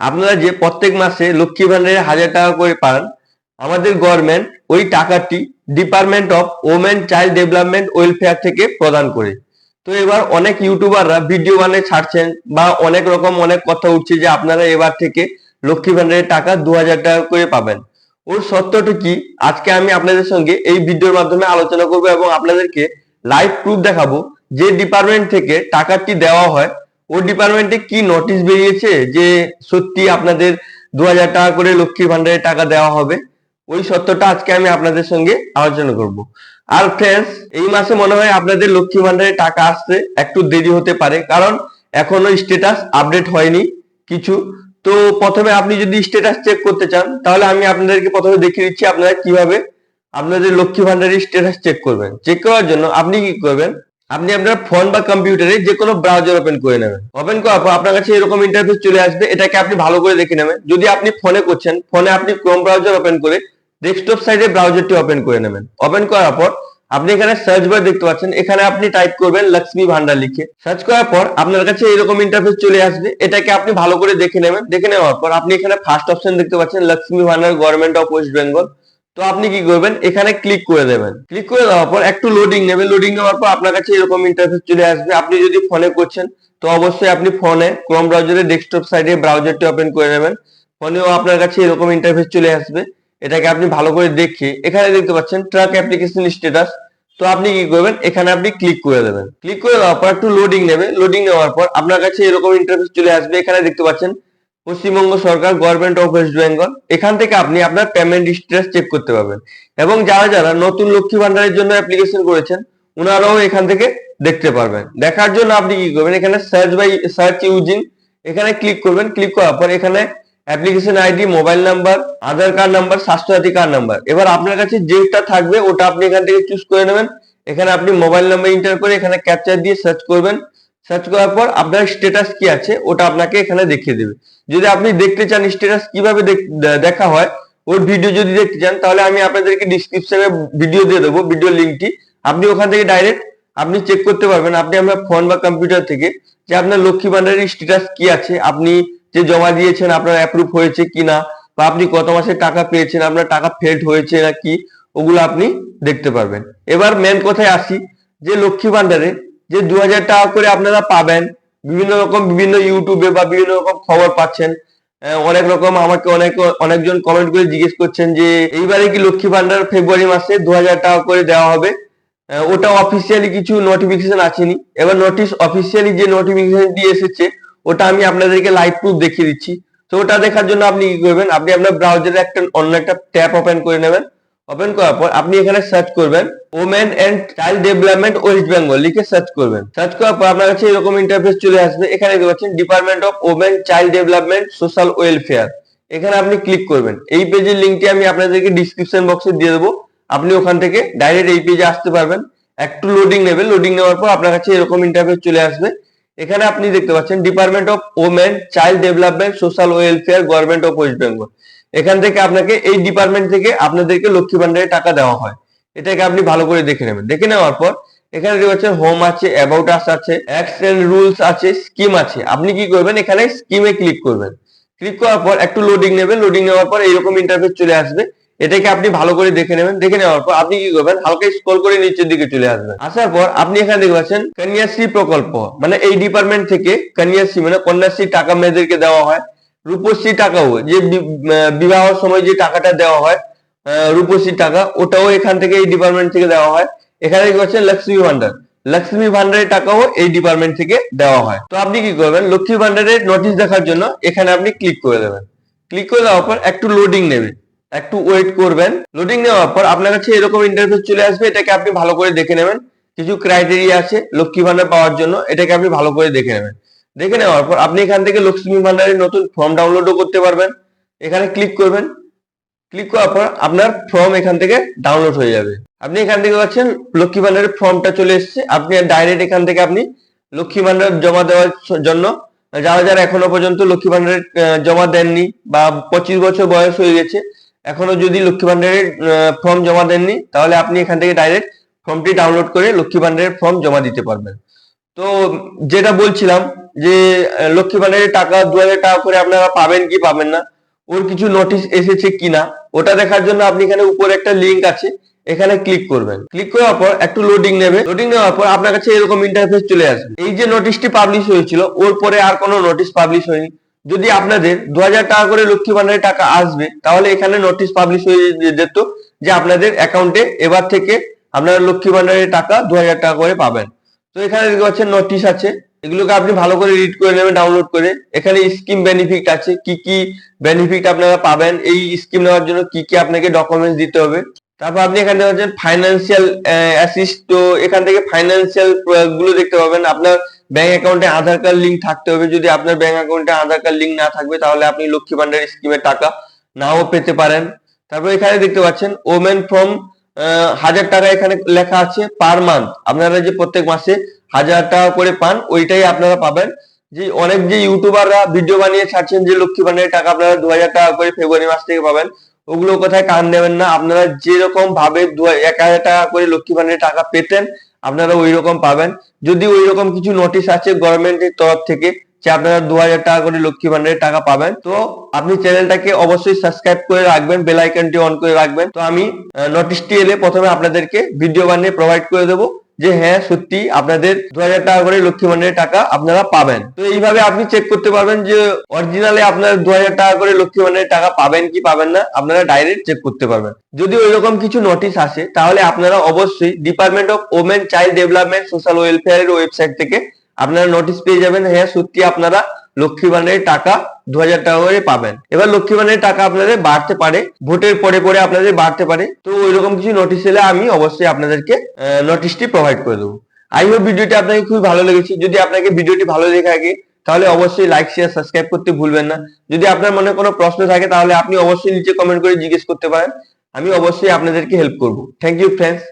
আপনারা যে প্রত্যেক মাসে লক্ষ্মী ভান্ডারে হাজার টাকা করে পান, আমাদের গভর্নমেন্ট ওই টাকাটি department of women child development welfare থেকে প্রদান করে। তো এবার অনেক ইউটিউবাররা ভিডিও বানিয়ে ছাড়ছেন বা অনেক রকম অনেক কথা উঠছে যে আপনারা এবার থেকে লক্ষ্মী ভান্ডারের টাকা দু হাজার টাকা করে পাবেন। ওর সত্যটা কি? আজকে আমি আপনাদের সঙ্গে এই ভিডিওর মাধ্যমে আলোচনা করব এবং আপনাদেরকে লাইভ প্রুফ দেখাবো যে ডিপার্টমেন্ট থেকে টাকাটি দেওয়া হয় ওই ডিপার্টমেন্টে কি নোটিশ বেরিয়েছে যে সত্যি আপনাদের দু হাজার টাকা করে লক্ষ্মী ভান্ডারের টাকা দেওয়া হবে? ওই সত্যটা আজকে আমি আপনাদের সঙ্গে আলোচনা করব। আর ফ্রেন্ডস এই মাসে মনে হয় আপনাদের লক্ষ্মী ভান্ডারের টাকা আসতে একটু দেরি হতে পারে, কারণ এখনও স্ট্যাটাস আপডেট হয়নি কিছু। তো প্রথমে আপনি যদি স্ট্যাটাস চেক করতে চান, তাহলে আমি আপনাদেরকে প্রথমে দেখিয়ে দিচ্ছি আপনারা কীভাবে আপনাদের লক্ষ্মী ভান্ডারের স্ট্যাটাস চেক করবেন। চেক করার জন্য আপনি কি করবেন আপনি আপনার ফোন বা কম্পিউটারে যে কোনো ব্রাউজার ওপেন করে নেবেন। ওপেন করার পর আপনার কাছে এরকম ইন্টারফেস চলে আসবে, এটাকে আপনি ভালো করে দেখে নেবেন। যদি আপনি ফোনে করছেন ফোনে আপনি ক্রোম ব্রাউজার ওপেন করে ডেস্কটপ সাইডে ব্রাউজারটি ওপেন করে নেবেন। ওপেন করার পর আপনি এখানে সার্চ বার দেখতে পাচ্ছেন, এখানে আপনি টাইপ করবেন লক্ষ্মী ভান্ডার লিখে। সার্চ করার পর আপনার কাছে এরকম ইন্টারফেস চলে আসবে, এটাকে আপনি ভালো করে দেখে নেবেন। দেখে নেওয়ার পর আপনি এখানে ফার্স্ট অপশন দেখতে পাচ্ছেন Lakshmi Bhandar government of West Bengal তো আপনি কি করবেন? এখানে ক্লিক করে দেবেন। ক্লিক করে দেওয়ার পর একটু লোডিং নেবে লোডিং নেওয়ার পর আপনার কাছে এরকম ইন্টারফেস চলে আসবে। আপনি যদি ফোনে করছেন, তো অবশ্যই আপনি ফোনে ক্রোম ব্রাউজারে ডেস্কটপ সাইডে ব্রাউজারটি ওপেন করে নেবেন। ফোনেও আপনার কাছে এরকম ইন্টারফেস চলে আসবে। এটাকে আপনি ভালো করে দেখে এখানে দেখতে পাচ্ছেন ট্রাক অ্যাপ্লিকেশন স্ট্যাটাস তো আপনি কি করবেন? এখানে আপনি ক্লিক করে দেবেন। ক্লিক করে দেওয়ার পর একটু লোডিং নেবে লোডিং নেওয়ার পর আপনার কাছে এরকম ইন্টারফেস চলে আসবে। এখানে দেখতে পাচ্ছেন পশ্চিমবঙ্গ সরকার গভর্নমেন্ট অফ ওয়েস্ট বেঙ্গল এখান থেকে আপনি আপনার পেমেন্ট স্ট্যাটাস চেক করতে পারবেন। এবং যারা যারা নতুন লক্ষ্মী ভান্ডারের জন্য অ্যাপ্লিকেশন করেছেন ওনারাও এখান থেকে দেখতে পারবেন। দেখার জন্য আপনি কি করবেন, এখানে সার্চ বাই সার্চ ইউজিং এখানে ক্লিক করবেন। ক্লিক করার পর এখানে application ID mobile number Aadhaar card number Swasthya Sathi card number এবার আপনার কাছে যেটা থাকবে, ওটা আপনি এখান থেকে চুজ করে নেবেন। এখানে আপনি মোবাইল নাম্বার এন্টার করে এখানে ক্যাপচার দিয়ে সার্চ করবেন। সার্চ করার পর আপনার স্ট্যাটাস কি আছে, ওটা আপনাকে এখানে দেখিয়ে দেবে। যদি আপনি দেখতে চান স্ট্যাটাস কীভাবে দেখ- হয়, ওর ভিডিও যদি দেখতে চান, তাহলে আমি আপনাদেরকে ডিসক্রিপশনে ভিডিও দিয়ে দেবো ভিডিও লিঙ্কটি আপনি ওখান থেকে ডাইরেক্ট আপনি চেক করতে পারবেন, আপনি আপনার ফোন বা কম্পিউটার থেকে যে আপনার লক্ষ্মী ভান্ডারের স্ট্যাটাস কি আছে, আপনি যে জমা দিয়েছেন, আপনার অ্যাপ্রুভ হয়েছে কি না বা আপনি কত মাসে টাকা পেয়েছেন, আপনার টাকা ফেল্ড হয়েছে না কি, ওগুলো আপনি দেখতে পারবেন। এবার মেন কথায় আসি, যে লক্ষ্মী ভান্ডারে যে দু হাজার টাকা করে আপনারা পাবেন, বিভিন্ন রকম, বিভিন্ন ইউটিউবে বা বিভিন্ন রকম খবর পাচ্ছেন। অনেক রকম আমাকে অনেক, অনেকজন কমেন্ট করে জিজ্ঞেস করছেন যে, এইবারে কি লক্ষ্মী ভান্ডার ফেব্রুয়ারি মাসে দু হাজার টাকা করে দেওয়া হবে? ওটা অফিসিয়ালি কিছু নোটিফিকেশন আসেনি। এবার নোটিশ অফিসিয়ালি যে নোটিফিকেশন দিয়ে এসেছে, ওটা আমি আপনাদেরকে লাইভ প্রুফ দেখিয়ে দিচ্ছি। তো ওটা দেখার জন্য আপনি কি করবেন? আপনি আপনার ব্রাউজারে একটা, অন্য একটা ট্যাপ ওপেন করে নেবেন। ওপেন করার পর আপনি এখানে সার্চ করবেন women and child development West Bengal লিখে সার্চ করবেন। সার্চ করার পর আপনার কাছে এরকম ইন্টারফেস চলে আসবে। এখানে দেখতে পাচ্ছেন department of women child development social welfare এখানে আপনি ক্লিক করবেন। এই পেজের লিঙ্কটি আমি আপনাদেরকে ডিসক্রিপশন বক্সে দিয়ে দেবো। আপনি ওখান থেকে ডাইরেক্ট এই পেজে আসতে পারবেন। একটু লোডিং নেবে লোডিং নেওয়ার পর আপনার কাছে এরকম ইন্টারফেস চলে আসবে। এখানে আপনি দেখতে পাচ্ছেন department of women child development social welfare government of West Bengal এখান থেকে আপনাকে এই ডিপার্টমেন্ট থেকে আপনাদেরকে লক্ষ্মী ভান্ডারে টাকা দেওয়া হয়। এটাকে আপনি ভালো করে দেখে নেবেন। দেখে নেওয়ার পর এখানে পাচ্ছেন হোম আছে অ্যাবাউট আস আছে অ্যাক্ট এন্ড রুলস আছে স্কিম আছে। আপনি কি করবেন? এখানে স্কিমে ক্লিক করবেন। ক্লিক করার পর একটু লোডিং নেবেন। লোডিং নেওয়ার পর এইরকম ইন্টারফেস চলে আসবে। এটাকে আপনি ভালো করে দেখে নেবেন। দেখে নেওয়ার পর আপনি কি করবেন? হালকা স্ক্রল করে নিচের দিকে চলে আসবেন। আসার পর আপনি এখানে দেখতে পাচ্ছেন কন্যাশ্রী প্রকল্প। মানে এই ডিপার্টমেন্ট থেকে কন্যাশ্রী মানে কন্যাশ্রী টাকা মেয়েদেরকে দেওয়া হয়। রূপশ্রী টাকাও যে বিবাহের সময় যে টাকাটা দেওয়া হয় রূপশ্রী টাকা, ওটাও এখান থেকে এই ডিপার্টমেন্ট থেকে দেওয়া হয়। এখানে দেখতে পাচ্ছেন লক্ষ্মী ভান্ডার লক্ষ্মী ভান্ডারের টাকাও এই ডিপার্টমেন্ট থেকে দেওয়া হয়। তো আপনি কি করবেন? লক্ষ্মী ভান্ডারের নোটিশ দেখার জন্য এখানে আপনি ক্লিক করে দেবেন। ক্লিক করে দেওয়ার পর একটু লোডিং নেবে একটু ওয়েট করবেন। লোডিং নেওয়ার পর আপনার কাছে এরকম ইন্টারফেস চলে আসবে, এটাকে আপনি ভালো করে দেখে নেবেন। কিছু ক্রাইটেরিয়া আছে লক্ষ্মী ভান্ডার পাওয়ার জন্য, এটাকে আপনি ভালো করে দেখে নেবেন। দেখে নেওয়ার পর আপনি এখান থেকে লক্ষ্মী ভান্ডারের নতুন ফর্ম ডাউনলোডও করতে পারবেন। এখানে ক্লিক করবেন। ক্লিক করার পর আপনার ফর্ম এখান থেকে ডাউনলোড হয়ে যাবে। আপনি এখান থেকে পাচ্ছেন লক্ষ্মী ভান্ডারের ফর্মটা চলে এসেছে। আপনি ডাইরেক্ট এখান থেকে আপনি লক্ষ্মী ভান্ডার জমা দেওয়ার জন্য, যারা যারা এখনও পর্যন্ত লক্ষ্মী ভান্ডারের জমা দেননি বা পঁচিশ বছর বয়স হয়ে গেছে, এখনও যদি লক্ষ্মী ভান্ডারের ফর্ম জমা দেননি, তাহলে আপনি এখান থেকে ডাইরেক্ট ফর্মটি ডাউনলোড করে লক্ষ্মী ভান্ডারের ফর্ম জমা দিতে পারবেন। তো যেটা বলছিলাম যে লক্ষ্মী ভান্ডারের টাকা, দু হাজার টাকা করে আপনারা পাবেন কি পাবেন না, ওর কিছু নোটিশ এসেছে কিনা, ওটা দেখার জন্য আপনি এখানে উপরে একটা লিঙ্ক আছে, এখানে ক্লিক করবেন। ক্লিক করার পর একটু লোডিং নেবে। লোডিং নেওয়ার পর আপনার কাছে এরকম ইন্টারফেস চলে আসবে। এই যে নোটিশটি পাবলিশ হয়েছিল, ওর পরে আর কোনো নোটিশ পাবলিশ হয়নি। যদি আপনাদের দু হাজার টাকা করে লক্ষ্মী ভান্ডারের টাকা আসবে, তাহলে এখানে নোটিশ পাবলিশ হয়ে যেত যে আপনাদের অ্যাকাউন্টে এবার থেকে আপনারা লক্ষ্মী ভান্ডারের টাকা দু হাজার টাকা করে পাবেন। তো এখানে দেখতে পাচ্ছেন নোটিশ আছে। এগুলোকে আপনি ভালো করে রিড করে নেবেন ডাউনলোড করে। এখানে স্কিম বেনিফিট আছে, কি কি বেনিফিট আপনারা পাবেন, এই স্কিম নেওয়ার জন্য কি কি আপনাকে ডকুমেন্টস দিতে হবে। তারপর আপনি এখানে হচ্ছেন ফাইন্যান্সিয়াল অ্যাসিস্ট তো এখান থেকে ফাইন্যান্সিয়ালগুলো দেখতে পাবেন। আপনার ব্যাংক অ্যাকাউন্টে আধার কার্ড লিঙ্ক থাকতে হবে। যদি আপনার ব্যাংক অ্যাকাউন্টে আধার কার্ড লিঙ্ক না থাকবে, তাহলে আপনি লক্ষ্মী ভান্ডার স্কিমের টাকা নাও পেতে পারেন। তারপর এখানে দেখতে পাচ্ছেন ওমেন ফ্রম হাজার টাকা এখানে লেখা আছে পার মান্থ আপনারা যে প্রত্যেক মাসে হাজার টাকা করে পান, ওইটাই আপনারা পাবেন। যে অনেক যে ইউটিউবাররা ভিডিও বানিয়ে ছাড়ছেন, যে লক্ষ্মী ভান্ডারের টাকা আপনারা দু হাজার টাকা করে ফেব্রুয়ারি মাস থেকে পাবেন ওগুলো কোথায় কান দেবেন না। আপনারা যেরকম ভাবে এক হাজার টাকা করে লক্ষ্মী ভান্ডারের টাকা পেতেন, আপনারা ওই রকম পাবেন। যদি ওই রকম কিছু নোটিশ আছে গভর্নমেন্টের তরফ থেকে যে আপনারা দু হাজার টাকা করে লক্ষ্মী ভান্ডারের টাকা পাবেন। তো আপনি চ্যানেলটাকে অবশ্যই সাবস্ক্রাইব করে রাখবেন বেল আইকনটি অন করে রাখবেন। তো আমি নোটিশটি এলে প্রথমে আপনাদেরকে ভিডিও বানিয়ে প্রোভাইড করে দেবো যে হ্যাঁ সত্যি আপনাদের দু হাজার টাকা করে লক্ষ্মী ভান্ডারের টাকা আপনারা পাবেন। তো এইভাবে আপনি চেক করতে পারবেন যে অরিজিনালে আপনার দু হাজার টাকা করে লক্ষ্মী ভান্ডারের টাকা পাবেন কি পাবেন না, আপনারা ডাইরেক্ট চেক করতে পারবেন। যদি ওই রকম কিছু নোটিশ আসে, তাহলে আপনারা অবশ্যই department of women child development social ওয়েলফেয়ারের website থেকে আপনারা নোটিশ পেয়ে যাবেন হ্যাঁ সত্যি আপনারা লক্ষ্মী ভান্ডারের টাকা দু হাজার টাকা করে পাবেন। এবার লক্ষ্মী ভান্ডারের টাকা আপনাদের বাড়তে পারে, ভোটের পরে পরে আপনাদের বাড়তে পারে। তো ওই রকম কিছু নোটিশ এলে আমি অবশ্যই আপনাদেরকে নোটিশটি প্রোভাইড করে দেবো। আই হোপ ভিডিওটি আপনাকে খুবই ভালো লেগেছে। যদি আপনাকে ভিডিওটি ভালো লেগে থাকে, তাহলে অবশ্যই লাইক শেয়ার সাবস্ক্রাইব করতে ভুলবেন না। যদি আপনার মনে কোনো প্রশ্ন থাকে, তাহলে আপনি অবশ্যই নিচে কমেন্ট করে জিজ্ঞেস করতে পারেন। আমি অবশ্যই আপনাদেরকে হেল্প করব। Thank you friends